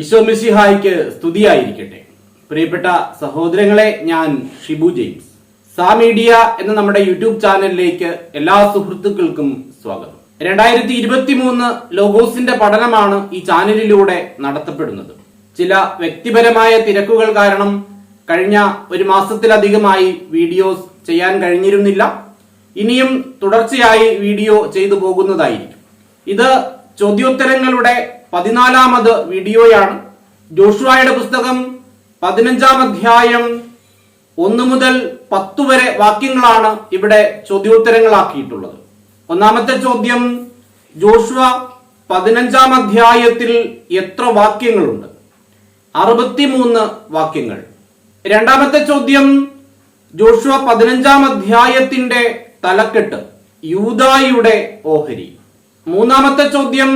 ഈശോമിശിഹായിക്ക് സ്തുതിയായിരിക്കട്ടെ. പ്രിയപ്പെട്ട സഹോദരങ്ങളെ ഞാൻ ഷിബു ജെയിംസ്. സാ മീഡിയ എന്ന നമ്മുടെ യൂട്യൂബ് ചാനലിലേക്ക് എല്ലാ സുഹൃത്തുക്കൾക്കും സ്വാഗതം. രണ്ടായിരത്തി ഇരുപത്തി മൂന്ന് ലോഗോസിന്റെ പഠനമാണ് ഈ ചാനലിലൂടെ നടത്തപ്പെടുന്നത്. ചില വ്യക്തിപരമായ തിരക്കുകൾ കാരണം കഴിഞ്ഞ ഒരു മാസത്തിലധികമായി വീഡിയോസ് ചെയ്യാൻ കഴിഞ്ഞിരുന്നില്ല. ഇനിയും തുടർച്ചയായി വീഡിയോ ചെയ്തു പോകുന്നതായിരിക്കും. ഇത് ചോദ്യോത്തരങ്ങളുടെ പതിനാലാമത് വീഡിയോയാണ്. ജോഷുവായുടെ പുസ്തകം പതിനഞ്ചാം അധ്യായം ഒന്ന് മുതൽ പത്തു വരെ വാക്യങ്ങളാണ് ഇവിടെ ചോദ്യോത്തരങ്ങളാക്കിയിട്ടുള്ളത്. ഒന്നാമത്തെ ചോദ്യം ജോഷുവ പതിനഞ്ചാം അധ്യായത്തിൽ എത്ര വാക്യങ്ങളുണ്ട്? അറുപത്തിമൂന്ന് വാക്യങ്ങൾ. രണ്ടാമത്തെ ചോദ്യം ജോഷുവ പതിനഞ്ചാം അധ്യായത്തിന്റെ തലക്കെട്ട് യൂദായുടെ ഓഹരി. മൂന്നാമത്തെ ചോദ്യം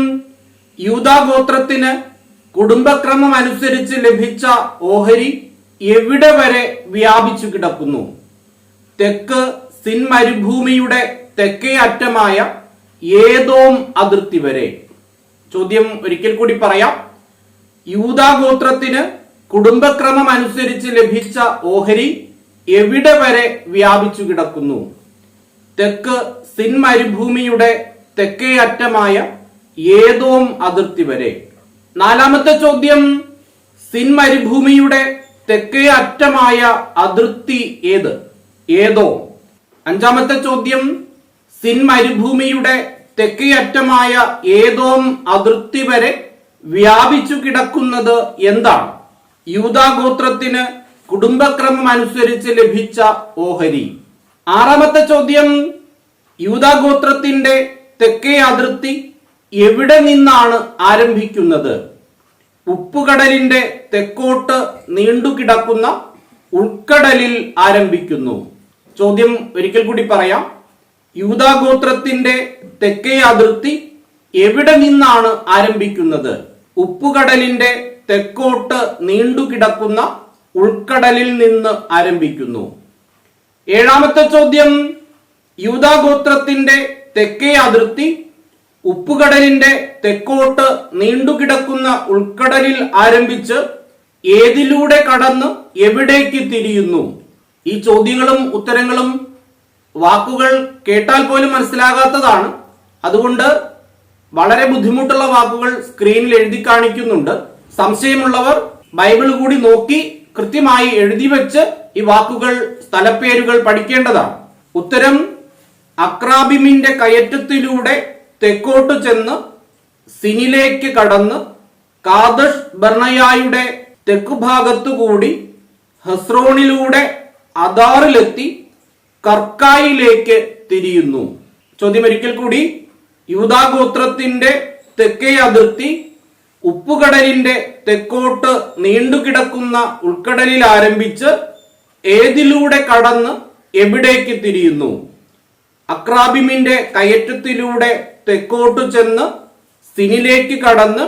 യൂദാ ഗോത്രത്തിന് കുടുംബക്രമം അനുസരിച്ച് ലഭിച്ച ഓഹരി എവിടെ വരെ വ്യാപിച്ചു കിടക്കുന്നു? തെക്ക് സിൻ മരുഭൂമിയുടെ തെക്കേ അറ്റമായ ഏതോം അതിർത്തി വരെ. ചോദ്യം ഒരിക്കൽ കൂടി പറയാം. യൂതാഗോത്രത്തിന് കുടുംബക്രമം അനുസരിച്ച് ലഭിച്ച ഓഹരി എവിടെ വരെ വ്യാപിച്ചു കിടക്കുന്നു? തെക്ക് സിൻ മരുഭൂമിയുടെ തെക്കേ അറ്റമായ ഏതോം അതിർത്തി വരെ. നാലാമത്തെ ചോദ്യം സിൻ മരുഭൂമിയുടെ തെക്കേ അറ്റമായ അതിർത്തി ഏത്? ഏതോ. അഞ്ചാമത്തെ ചോദ്യം സിൻ മരുഭൂമിയുടെ തെക്കേ അറ്റമായ ഏതോം അതിർത്തി വരെ വ്യാപിച്ചു കിടക്കുന്നത് എന്താണ്? യൂതാഗോത്രത്തിന് കുടുംബക്രമം അനുസരിച്ച് ലഭിച്ച ഓഹരി. ആറാമത്തെ ചോദ്യം യൂതാഗോത്രത്തിന്റെ തെക്കേ അതിർത്തി എവിടെ നിന്നാണ് ആരംഭിക്കുന്നത്? ഉപ്പുകടലിന്റെ തെക്കോട്ട് നീണ്ടുകിടക്കുന്ന ഉൾക്കടലിൽ ആരംഭിക്കുന്നു. ചോദ്യം ഒരിക്കൽ കൂടി പറയാം. യൂതാഗോത്രത്തിന്റെ തെക്കേ അതിർത്തി എവിടെ നിന്നാണ് ആരംഭിക്കുന്നത്? ഉപ്പുകടലിന്റെ തെക്കോട്ട് നീണ്ടുകിടക്കുന്ന ഉൾക്കടലിൽ നിന്ന് ആരംഭിക്കുന്നു. ഏഴാമത്തെ ചോദ്യം. യൂതാഗോത്രത്തിന്റെ തെക്കേ അതിർത്തി ഉപ്പുകടലിന്റെ തെക്കോട്ട് നീണ്ടുകിടക്കുന്ന ഉൾക്കടലിൽ ആരംഭിച്ച് ഏതിലൂടെ കടന്ന് എവിടേക്ക് തിരിയുന്നു? ഈ ചോദ്യങ്ങളും ഉത്തരങ്ങളും വാക്കുകൾ കേട്ടാൽ പോലും മനസ്സിലാകാത്തതാണ്. അതുകൊണ്ട് വളരെ ബുദ്ധിമുട്ടുള്ള വാക്കുകൾ സ്ക്രീനിൽ എഴുതി കാണിക്കുന്നുണ്ട്. സംശയമുള്ളവർ ബൈബിൾ കൂടി നോക്കി കൃത്യമായി എഴുതി വെച്ച് ഈ വാക്കുകൾ സ്ഥലപ്പേരുകൾ പഠിക്കേണ്ടതാണ്. ഉത്തരം അക്രാബിമിന്റെ കയറ്റത്തിലൂടെ തെക്കോട്ട് ചെന്ന് സിനിലേക്ക് കടന്ന് കാദഷ് ബർണയായുടെ തെക്കുഭാഗത്തുകൂടി ഹസ്രോണിലൂടെ അദാറിലെത്തി കർക്കായിലേക്ക് തിരിയുന്നു. ചോദ്യം ഒരിക്കൽ കൂടി. യൂതാഗോത്രത്തിന്റെ തെക്കേ അതിർത്തി ഉപ്പുകടലിന്റെ തെക്കോട്ട് നീണ്ടുകിടക്കുന്ന ഉൾക്കടലിൽ ആരംഭിച്ച് ഏതിലൂടെ കടന്ന് എവിടേക്ക് തിരിയുന്നു? അക്രാബിമിന്റെ കയറ്റത്തിലൂടെ തെക്കോട്ടു ചെന്ന് സിനിലേക്ക് കടന്ന്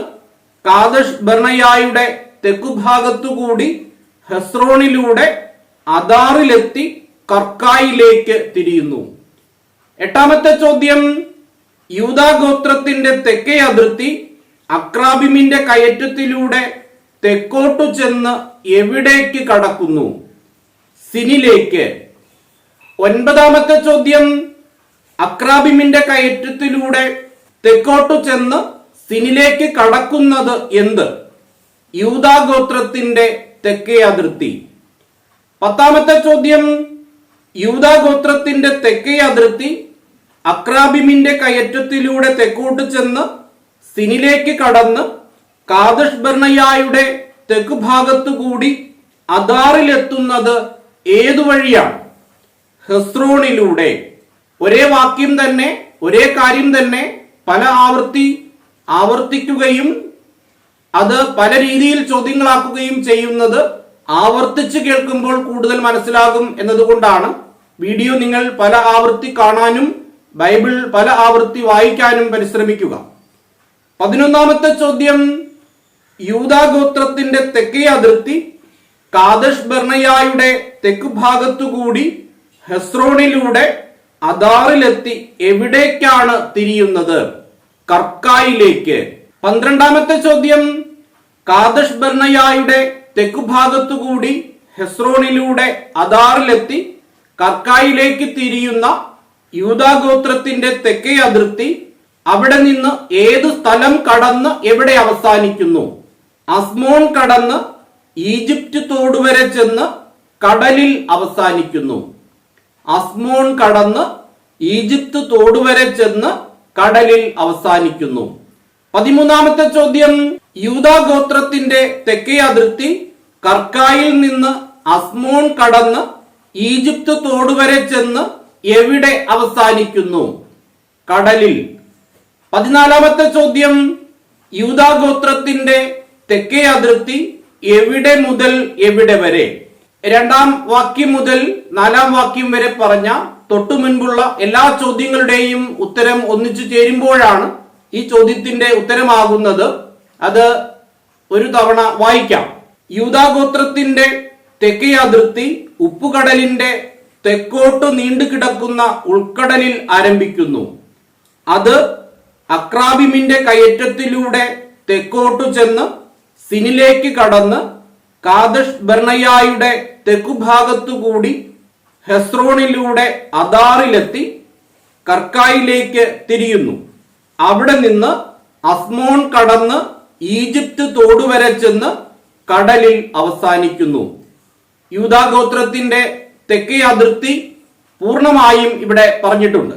കാദഷ് ബർണയായുടെ തെക്കുഭാഗത്തുകൂടി ഹെസ്രോണിലൂടെ അദാറിലെത്തി കർക്കായിലേക്ക് തിരിയുന്നു. എട്ടാമത്തെ ചോദ്യം യൂതാഗോത്രത്തിന്റെ തെക്കേ അതിർത്തി അക്രാബിമിന്റെ കയറ്റത്തിലൂടെ തെക്കോട്ടു ചെന്ന് എവിടേക്ക് കടക്കുന്നു? സിനിലേക്ക്. ഒൻപതാമത്തെ ചോദ്യം അക്രാബിമിന്റെ കയറ്റത്തിലൂടെ തെക്കോട്ടു ചെന്ന് സിനിലേക്ക് കടക്കുന്നത് എന്ത്? യൂതാഗോത്രത്തിന്റെ തെക്കേ അതിർത്തി. പത്താമത്തെ ചോദ്യം യൂതാഗോത്രത്തിന്റെ തെക്കേ അതിർത്തി അക്രാബിമിന്റെ കയറ്റത്തിലൂടെ തെക്കോട്ട് ചെന്ന് സിനിലേക്ക് കടന്ന് കാദഷ് ബർണയായുടെ തെക്ക് ഭാഗത്തുകൂടി അദാറിലെത്തുന്നത് ഏതു വഴിയാണ്? ഹെസ്രോണിലൂടെ. ഒരേ വാക്യം തന്നെ ഒരേ കാര്യം തന്നെ പല ആവർത്തി ആവർത്തിക്കുകയും അത് പല രീതിയിൽ ചോദ്യങ്ങളാക്കുകയും ചെയ്യുന്നത് ആവർത്തിച്ച് കേൾക്കുമ്പോൾ കൂടുതൽ മനസ്സിലാകും എന്നതുകൊണ്ടാണ്. വീഡിയോ നിങ്ങൾ പല ആവർത്തി കാണാനും ബൈബിൾ പല ആവർത്തി വായിക്കാനും പരിശ്രമിക്കുക. പതിനൊന്നാമത്തെ ചോദ്യം യൂതാഗോത്രത്തിന്റെ തെക്കേ അതിർത്തി കാദഷ് ബർണയായുടെ തെക്കു ഭാഗത്തുകൂടി ഹെസ്രോണിലൂടെ അദാറിലെത്തി എവിടേക്കാണ് തിരിയുന്നത്? കർക്കായിലേക്ക്. പന്ത്രണ്ടാമത്തെ ചോദ്യം. കാദഷ് ബർണയായുടെ തെക്കുഭാഗത്തുകൂടി ഹെസ്രോണിലൂടെ അദാറിലെത്തി കർക്കായിലേക്ക് തിരിയുന്ന യൂതാഗോത്രത്തിന്റെ തെക്കേ അതിർത്തി അവിടെ നിന്ന് ഏത് സ്ഥലം കടന്ന് എവിടെ അവസാനിക്കുന്നു? അസ്മോൺ കടന്ന് ഈജിപ്റ്റ് തോടുവരെ ചെന്ന് കടലിൽ അവസാനിക്കുന്നു. അസ്മോൺ കടന്ന് ഈജിപ്ത് തോടുവരെ ചെന്ന് കടലിൽ അവസാനിക്കുന്നു. പതിമൂന്നാമത്തെ ചോദ്യം. യൂദാ ഗോത്രത്തിന്റെ തെക്കേ അതിർത്തി കർക്കായിൽ നിന്ന് അസ്മോൺ കടന്ന് ഈജിപ്ത് തോടുവരെ ചെന്ന് എവിടെ അവസാനിക്കുന്നു? കടലിൽ. പതിനാലാമത്തെ ചോദ്യം. യൂദാ ഗോത്രത്തിന്റെ തെക്കേ അതിർത്തി എവിടെ മുതൽ എവിടെ വരെ? രണ്ടാം വാക്യം മുതൽ നാലാം വാക്യം വരെ പറഞ്ഞ തൊട്ടു മുൻപുള്ള എല്ലാ ചോദ്യങ്ങളുടെയും ഉത്തരം ഒന്നിച്ചു ചേരുമ്പോഴാണ് ഈ ചോദ്യത്തിന്റെ ഉത്തരമാകുന്നത്. അത് ഒരു തവണ വായിക്കാം. യൂതാഗോത്രത്തിന്റെ തെക്കേ അതിർത്തി ഉപ്പുകടലിന്റെ തെക്കോട്ട് നീണ്ടു കിടക്കുന്ന ഉൾക്കടലിൽ ആരംഭിക്കുന്നു. അത് അക്രാബിമിന്റെ കയറ്റത്തിലൂടെ തെക്കോട്ടു ചെന്ന് സിനിലേക്ക് കടന്ന് കാദഷ് ബർണയായുടെ തെക്കുഭാഗത്തുകൂടി ഹെസ്രോണിലൂടെ അദാറിലെത്തി കർക്കായിലേക്ക് തിരിയുന്നു. അവിടെ നിന്ന് അസ്മോൺ കടന്ന് ഈജിപ്ത് തോടുവരെ ചെന്ന് കടലിൽ അവസാനിക്കുന്നു. യൂതാഗോത്രത്തിന്റെ തെക്കേ അതിർത്തി പൂർണമായും ഇവിടെ പറഞ്ഞിട്ടുണ്ട്.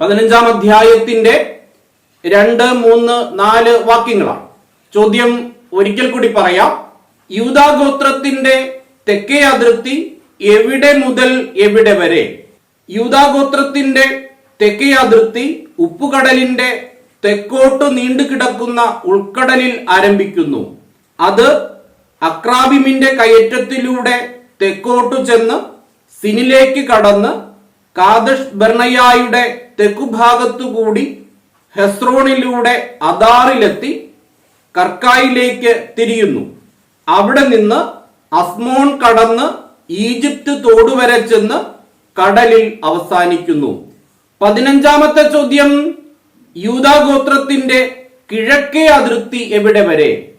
പതിനഞ്ചാം അധ്യായത്തിന്റെ രണ്ട് മൂന്ന് നാല് വാക്യങ്ങളാണ്. ചോദ്യം ഒരിക്കൽ കൂടി പറയാം. യൂദാഗോത്രത്തിന്റെ തെക്കേ അതിർത്തി എവിടെ മുതൽ എവിടെ വരെ? യൂതാഗോത്രത്തിന്റെ തെക്കേ അതിർത്തി ഉപ്പുകടലിന്റെ തെക്കോട്ട് നീണ്ടു കിടക്കുന്ന ഉൾക്കടലിൽ ആരംഭിക്കുന്നു. അത് അക്രാബിമിന്റെ കയറ്റത്തിലൂടെ തെക്കോട്ടു ചെന്ന് സിനിലേക്ക് കടന്ന് കാദഷ് ബർണയായുടെ തെക്കുഭാഗത്തുകൂടി ഹെസ്രോണിലൂടെ അദാറിലെത്തി കർക്കായിലേക്ക് തിരിയുന്നു. അവിടെ നിന്ന് അസ്മോൺ കടന്ന് ഈജിപ്ത് തോടുവരെ ചെന്ന് കടലിൽ അവസാനിക്കുന്നു. പതിനഞ്ചാമത്തെ ചോദ്യം യൂതാഗോത്രത്തിന്റെ കിഴക്കേ അതിർത്തി എവിടെ വരെ?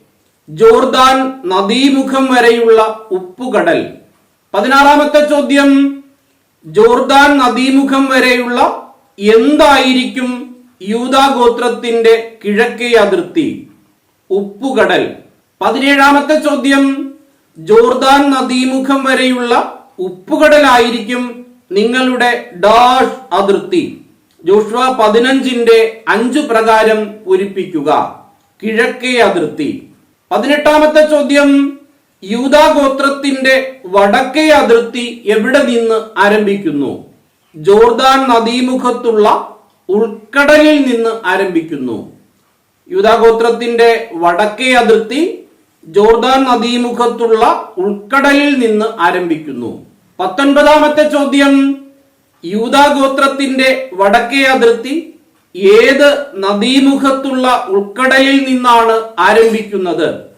ജോർദാൻ നദീമുഖം വരെയുള്ള ഉപ്പുകടൽ. പതിനാറാമത്തെ ചോദ്യം ജോർദാൻ നദീമുഖം വരെയുള്ള എന്തായിരിക്കും യൂതാഗോത്രത്തിന്റെ കിഴക്കേ അതിർത്തി? ഉപ്പുകടൽ. പതിനേഴാമത്തെ ചോദ്യം. ജോർദാൻ നദീമുഖം വരെയുള്ള ഉപ്പുകടലായിരിക്കും നിങ്ങളുടെ ഡാഷ് അതിർത്തി. ജോഷ്വ പതിനഞ്ചിന്റെ അഞ്ചു പ്രകാരം പൂരിപ്പിക്കുക കിഴക്കേ അതിർത്തി. പതിനെട്ടാമത്തെ ചോദ്യം. യൂദാഗോത്രത്തിന്റെ വടക്കേ അതിർത്തി എവിടെ നിന്ന് ആരംഭിക്കുന്നു? ജോർദാൻ നദീമുഖത്തുള്ള ഉൾക്കടലിൽ നിന്ന് ആരംഭിക്കുന്നു. യൂദാഗോത്രത്തിന്റെ വടക്കേ അതിർത്തി ജോർദാൻ നദീമുഖത്തുള്ള ഉൾക്കടലിൽ നിന്ന് ആരംഭിക്കുന്നു. പത്തൊൻപതാമത്തെ ചോദ്യം യൂതാഗോത്രത്തിന്റെ വടക്കേ അതിർത്തി ഏത് നദീമുഖത്തുള്ള ഉൾക്കടലിൽ നിന്നാണ് ആരംഭിക്കുന്നത്?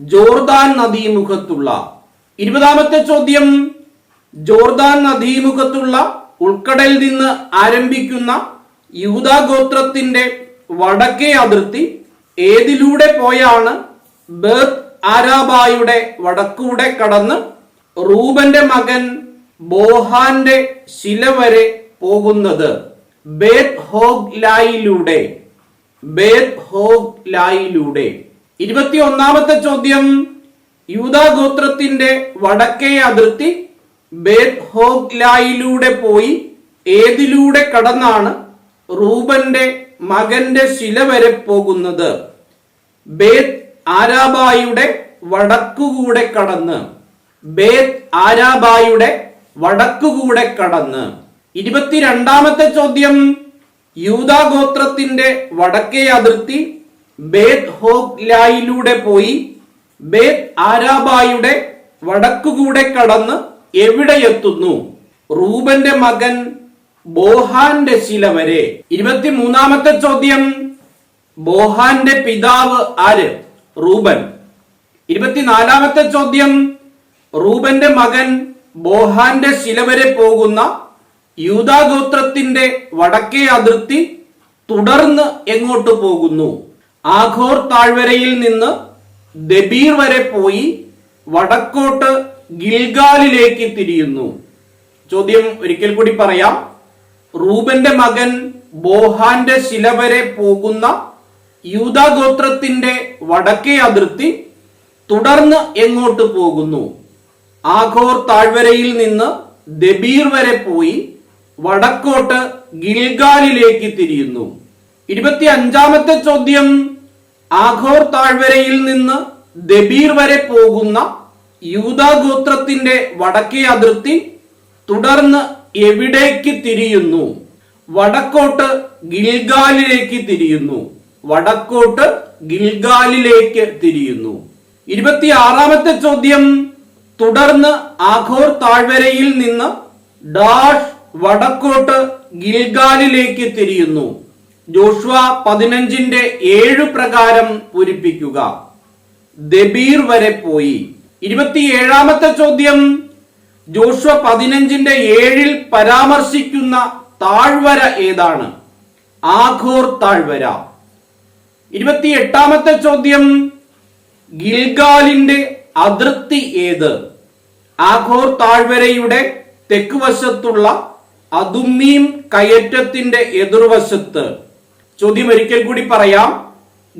ജോർദാൻ നദീമുഖത്തുള്ള. ഇരുപതാമത്തെ ചോദ്യം ജോർദാൻ നദീമുഖത്തുള്ള ഉൾക്കടലിൽ നിന്ന് ആരംഭിക്കുന്ന യൂതാഗോത്രത്തിന്റെ വടക്കേ അതിർത്തി ഏതിലൂടെ പോയാണ് ആരാബായുടെ വടക്കൂടെ കടന്ന് റൂബന്റെ മകൻ ബോഹാന്റെ ശില വരെ പോകുന്നത് ബേത്ത് ഹോഗ് ലായിലൂടെ ബേത്ത് ഹോഗ് ലായിലൂടെ ഇരുപത്തി ഒന്നാമത്തെ ചോദ്യം യൂതാഗോത്രത്തിന്റെ വടക്കേ അതിർത്തി ബേത്ത് ഹോഗ് ലായിലൂടെ പോയി ഏതിലൂടെ കടന്നാണ് റൂബന്റെ മകന്റെ ശില വരെ പോകുന്നത്? ബേത്ത് ആരാബായുടെ വടക്കുകൂടെ കടന്ന് ബേത് ആരാബായുടെ വടക്കുകൂടെ കടന്ന്. ഇരുപത്തിരണ്ടാമത്തെ ചോദ്യം യൂതാഗോത്രത്തിന്റെ വടക്കേ അതിർത്തി ബേത്ത് ഹോക്ലായിലൂടെ പോയി ബേത്ത് ആരാബായുടെ വടക്കുകൂടെ കടന്ന് എവിടെ എത്തുന്നു? റൂബന്റെ മകൻ ബോഹാന്റെ ശില വരെ. ഇരുപത്തിമൂന്നാമത്തെ ചോദ്യം ബോഹാന്റെ പിതാവ് ആര്? റൂബൻ. ഇരുപത്തിനാലാമത്തെ ചോദ്യം. റൂബന്റെ മകൻ ബോഹാന്റെ ശില വരെ പോകുന്ന യൂതാഗോത്രത്തിന്റെ വടക്കേ അതിർത്തി തുടർന്ന് എങ്ങോട്ട് പോകുന്നു? ആഘോർ താഴ്വരയിൽ നിന്ന് ദബീർ വരെ പോയി വടക്കോട്ട് ഗിൽഗാലിലേക്ക് തിരിയുന്നു. ചോദ്യം ഒരിക്കൽ കൂടി പറയാം. റൂബന്റെ മകൻ ബോഹാന്റെ ശില വരെ പോകുന്ന യൂതാഗോത്രത്തിന്റെ വടക്കേ അതിർത്തി തുടർന്ന് എങ്ങോട്ട് പോകുന്നു? ആഘോർ താഴ്വരയിൽ നിന്ന് ദബീർ വരെ പോയി വടക്കോട്ട് ഗിൽഗാലിലേക്ക് തിരിയുന്നു. ഇരുപത്തി അഞ്ചാമത്തെ ചോദ്യം ആഘോർ താഴ്വരയിൽ നിന്ന് ദബീർ വരെ പോകുന്ന യൂതാഗോത്രത്തിന്റെ വടക്കേ അതിർത്തി തുടർന്ന് എവിടേക്ക് തിരിയുന്നു? വടക്കോട്ട് ഗിൽഗാലിലേക്ക് തിരിയുന്നു. വടക്കോട്ട് ഗിൽഗാലിലേക്ക് തിരിയുന്നു. ഇരുപത്തിയാറാമത്തെ ചോദ്യം തുടർന്ന് ആഘോർ താഴ്വരയിൽ നിന്ന് ഡാഷ് വടക്കോട്ട് ഗിൽഗാലിലേക്ക് തിരിയുന്നു. ജോഷ്വ പതിനഞ്ചിന്റെ ഏഴ് പ്രകാരം പൂരിപ്പിക്കുക. ദബീർ വരെ പോയി. ഇരുപത്തിയേഴാമത്തെ ചോദ്യം ജോഷ്വ പതിനഞ്ചിന്റെ ഏഴിൽ പരാമർശിക്കുന്ന താഴ്വര ഏതാണ്? ആഘോർ താഴ്വര. ഇരുപത്തിയെട്ടാമത്തെ ചോദ്യം. ഗിൽഗാലിന്റെ അതിർത്തി ഏത്? ആഘോർ താഴ്വരയുടെ തെക്ക് വശത്തുള്ള അതുമ്മീം കയറ്റത്തിന്റെ എതിർവശത്ത്. ചോദ്യം ഒരിക്കൽ കൂടി പറയാം.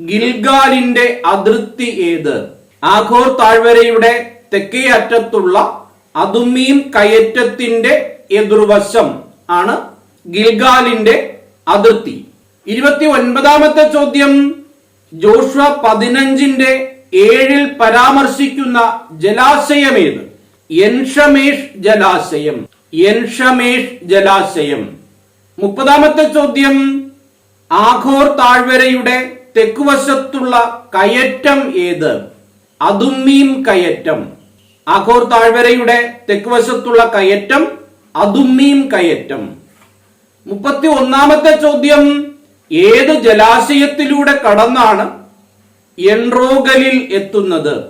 ഗിൽഗാലിന്റെ അതിർത്തി ഏത്? ആഘോർ താഴ്വരയുടെ തെക്കേ അറ്റത്തുള്ള അതുമ്മീം കയറ്റത്തിന്റെ എതിർവശം ആണ് ഗിൽഗാലിന്റെ അതിർത്തി. ഇരുപത്തി ഒൻപതാമത്തെ ചോദ്യം. ജോഷ്വ പതിനഞ്ചിന്റെ ഏഴിൽ പരാമർശിക്കുന്ന ജലാശയമേത്? എൻഷമേഷ് ജലാശയം. എൻഷമേഷ് ജലാശയം. മുപ്പതാമത്തെ ചോദ്യം. ആഘോർ താഴ്വരയുടെ തെക്കുവശത്തുള്ള കയറ്റം ഏത്? അതുമ്മീം കയറ്റം. ആഘോർ താഴ്വരയുടെ തെക്കുവശത്തുള്ള കയറ്റം അതുമ്മീം കയറ്റം. മുപ്പത്തി ഒന്നാമത്തെ ചോദ്യം. ഏത് ജലാശയത്തിലൂടെ കടന്നാണ് എൻറോഗലിൽ എത്തുന്നത്?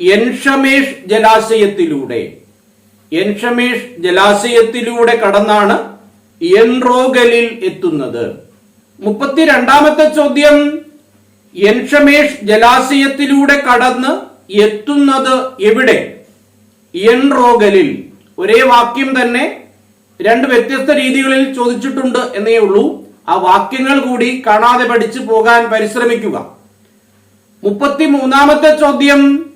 എൻഷമേഷ് ജലാശയത്തിലൂടെ. എൻഷമേഷ് ജലാശയത്തിലൂടെ കടന്നാണ് എൻറോഗലിൽ എത്തുന്നത്. മുപ്പത്തിരണ്ടാമത്തെ ചോദ്യം. എൻഷമേഷ് ജലാശയത്തിലൂടെ കടന്ന് എത്തുന്നത് എവിടെ? എൻറോഗലിൽ. ഒരേ വാക്യം തന്നെ രണ്ട് വ്യത്യസ്ത രീതികളിൽ ചോദിച്ചിട്ടുണ്ട് എന്നേ ഉള്ളൂ. ആ വാക്യങ്ങൾ കൂടി കാണാതെ പഠിച്ചു പോകാൻ പരിശ്രമിക്കുക. മുപ്പത്തി മൂന്നാമത്തെ ചോദ്യം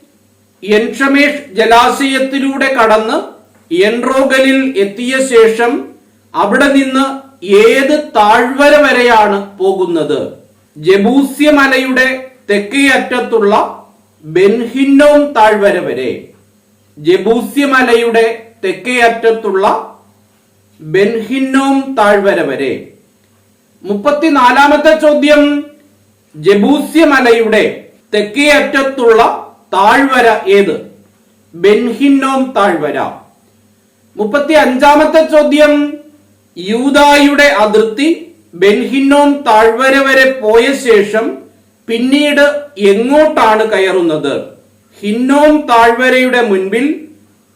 എൻഷമേഷ് ജലാശയത്തിലൂടെ കടന്ന് എൻറോഗലിൽ എത്തിയ ശേഷം അവിടെ നിന്ന് ഏത് താഴ്വര വരെയാണ് പോകുന്നത്? ജബൂസ്യ മലയുടെ തെക്കേ അറ്റത്തുള്ള ബെൻഹിന്നോം താഴ്വര വരെ. ജബൂസ്യ മലയുടെ തെക്കേ അറ്റത്തുള്ള ബെൻഹിന്നോം താഴ്വര വരെ. മുപ്പത്തിനാലാമത്തെ ചോദ്യം. ജബൂസ്യ മലയുടെ തെക്കേ അറ്റത്തുള്ള താഴ്വര ഏത്? ബെൻഹിന്നോം താഴ്വര. മുപ്പത്തി അഞ്ചാമത്തെ ചോദ്യം. യൂതായുടെ അതിർത്തി ബെൻഹിന്നോം താഴ്വര വരെ പോയ ശേഷം പിന്നീട് എങ്ങോട്ടാണ് കയറുന്നത്? ഹിന്നോം താഴ്വരയുടെ മുൻപിൽ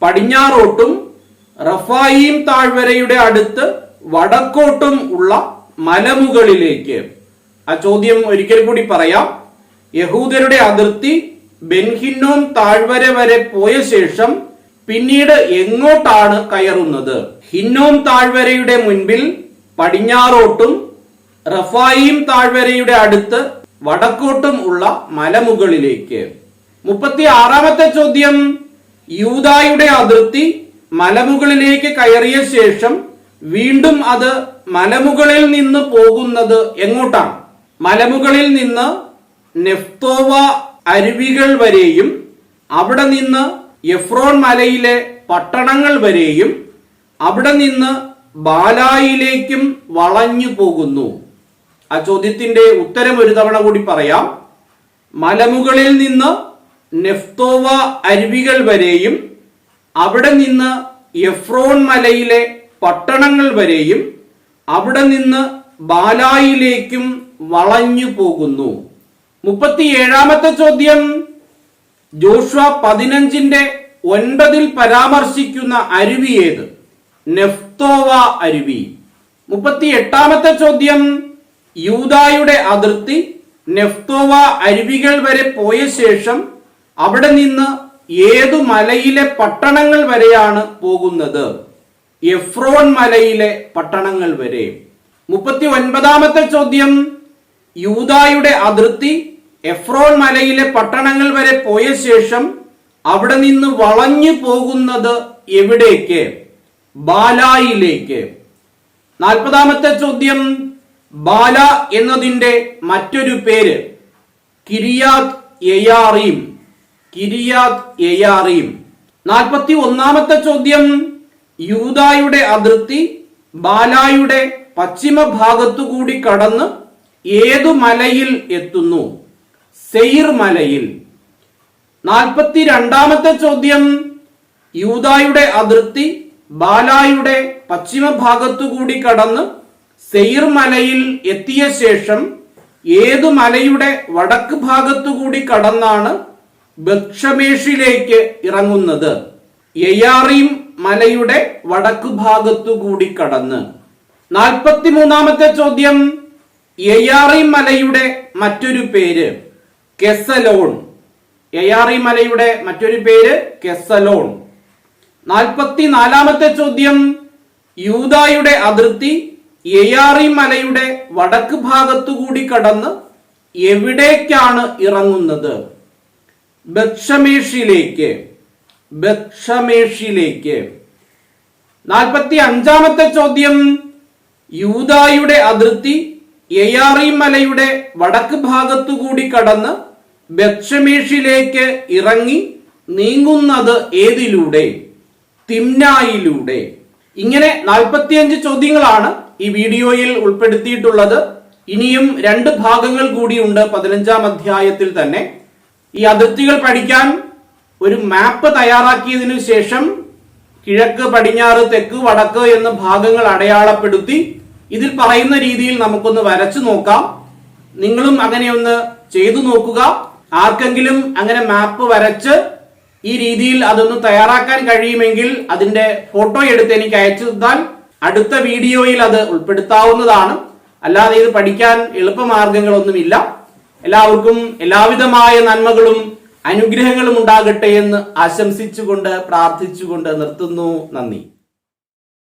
പടിഞ്ഞാറോട്ടും റഫായിം താഴ്വരയുടെ അടുത്ത് വടക്കോട്ടും ഉള്ള മലമുകളിലേക്ക്. ആ ചോദ്യം ഒരിക്കൽ കൂടി പറയാം. യഹൂദരുടെ അതിർത്തി ബെൻഹിന്നോം താഴ്വര വരെ പോയ ശേഷം പിന്നീട് എങ്ങോട്ടാണ് കയറുന്നത്? ഹിന്നോം താഴ്വരയുടെ മുൻപിൽ പടിഞ്ഞാറോട്ടും റഫായിം താഴ്വരയുടെ അടുത്ത് വടക്കോട്ടും ഉള്ള മലമുകളിലേക്ക്. മുപ്പത്തി ആറാമത്തെ ചോദ്യം. യൂതായുടെ അതിർത്തി മലമുകളിലേക്ക് കയറിയ ശേഷം വീണ്ടും അത് മലമുകളിൽ നിന്ന് പോകുന്നത് എങ്ങോട്ടാണ്? മലമുകളിൽ നിന്ന് നെഫ്തോവ അരുവികൾ വരെയും അവിടെ നിന്ന് എഫ്രോൺ മലയിലെ പട്ടണങ്ങൾ വരെയും അവിടെ നിന്ന് ബാലായിലേക്കും വളഞ്ഞു പോകുന്നു. ആ ചോദ്യത്തിന്റെ ഉത്തരം ഒരു തവണ കൂടി പറയാം. മലമുകളിൽ നിന്ന് നെഫ്തോവ അരുവികൾ വരെയും അവിടെ നിന്ന് എഫ്രോൺ മലയിലെ പട്ടണങ്ങൾ വരെയും അവിടെ നിന്ന് ബാലായിലേക്കും വളഞ്ഞു പോകുന്നു. മുപ്പത്തിയേഴാമത്തെ ചോദ്യം ജോഷ്വ പതിനഞ്ചിന്റെ ഒൻപതിൽ പരാമർശിക്കുന്ന അരുവി ഏത്? നെഫ്തോവ അരുവി. മുപ്പത്തി എട്ടാമത്തെ ചോദ്യം യൂതായുടെ അതിർത്തി നെഫ്തോവ അരുവികൾ വരെ പോയ ശേഷം അവിടെ നിന്ന് ഏതു മലയിലെ പട്ടണങ്ങൾ വരെയാണ് പോകുന്നത്? എഫ്രോൺ മലയിലെ പട്ടണങ്ങൾ വരെ. മുപ്പത്തി ഒൻപതാമത്തെ ചോദ്യം യൂതായുടെ അതിർത്തി എഫ്രോൺ മലയിലെ പട്ടണങ്ങൾ വരെ പോയ ശേഷം അവിടെ നിന്ന് വളഞ്ഞു പോകുന്നത് എവിടേക്ക്? ബാലായിലേക്ക്. നാൽപ്പതാമത്തെ ചോദ്യം ബാല എന്നതിന്റെ മറ്റൊരു പേര് കിരിയാത് എയാറീം. കിരിയാത് എയാറീം. നാൽപ്പത്തി ഒന്നാമത്തെ ചോദ്യം യൂതായുടെ അതിർത്തി ബാലായുടെ പശ്ചിമ ഭാഗത്തുകൂടി കടന്ന് ഏതു മലയിൽ എത്തുന്നു? സെയിർ മലയിൽ. നാൽപ്പത്തി രണ്ടാമത്തെ ചോദ്യം. യൂതായുടെ അതിർത്തി ബാലായുടെ പശ്ചിമ ഭാഗത്തുകൂടി കടന്ന് സെയിർ മലയിൽ എത്തിയ ശേഷം ഏതു മലയുടെ വടക്ക് ഭാഗത്തുകൂടി കടന്നാണ് ബക്ഷമേഷിലേക്ക് ഇറങ്ങുന്നത്? യയാറീം മലയുടെ വടക്ക് ഭാഗത്തുകൂടി കടന്ന്. നാൽപ്പത്തിമൂന്നാമത്തെ ചോദ്യം. എയാറി മലയുടെ മറ്റൊരു പേര് കെസലോൺ. യയാറി മലയുടെ മറ്റൊരു പേര് കെസലോൺ. നാൽപ്പത്തിനാലാമത്തെ ചോദ്യം. യൂതായുടെ അതിർത്തി യയാറി മലയുടെ വടക്ക് ഭാഗത്തുകൂടി കടന്ന് എവിടേക്കാണ് ഇറങ്ങുന്നത്? ബക്ഷമേഷിലേക്ക് ബക്ഷമേഷിലേക്ക് നാൽപ്പത്തി അഞ്ചാമത്തെ ചോദ്യം യൂതായുടെ അതിർത്തി യയാറി മലയുടെ വടക്ക് ഭാഗത്തുകൂടി കടന്ന് ബക്ഷമേഷിലേക്ക് ഇറങ്ങി നീങ്ങുന്നത് ഏതിലൂടെ? തിമ്നായിലൂടെ. ഇങ്ങനെ നാൽപ്പത്തിയഞ്ച് ചോദ്യങ്ങളാണ് ഈ വീഡിയോയിൽ ഉൾപ്പെടുത്തിയിട്ടുള്ളത്. ഇനിയും രണ്ട് ഭാഗങ്ങൾ കൂടിയുണ്ട് പതിനഞ്ചാം അധ്യായത്തിൽ തന്നെ. ഈ അതിർത്തികൾ പഠിക്കാൻ ഒരു മാപ്പ് തയ്യാറാക്കിയതിനു ശേഷം കിഴക്ക് പടിഞ്ഞാറ് തെക്ക് വടക്ക് എന്ന ഭാഗങ്ങൾ അടയാളപ്പെടുത്തി ഇതിൽ പറയുന്ന രീതിയിൽ നമുക്കൊന്ന് വരച്ചു നോക്കാം. നിങ്ങളും അങ്ങനെ ഒന്ന് ചെയ്തു നോക്കുക. ആർക്കെങ്കിലും അങ്ങനെ മാപ്പ് വരച്ച് ഈ രീതിയിൽ അതൊന്ന് തയ്യാറാക്കാൻ കഴിയുമെങ്കിൽ അതിന്റെ ഫോട്ടോ എടുത്ത് എനിക്ക് അയച്ചു തന്നാൽ അടുത്ത വീഡിയോയിൽ അത് ഉൾപ്പെടുത്താവുന്നതാണ്. അല്ലാതെ ഇത് പഠിക്കാൻ എളുപ്പമാർഗങ്ങളൊന്നുമില്ല. എല്ലാവർക്കും എല്ലാവിധമായ നന്മകളും അനുഗ്രഹങ്ങളും ഉണ്ടാകട്ടെ എന്ന് ആശംസിച്ചുകൊണ്ട് പ്രാർത്ഥിച്ചുകൊണ്ട് നിർത്തുന്നു. നന്ദി.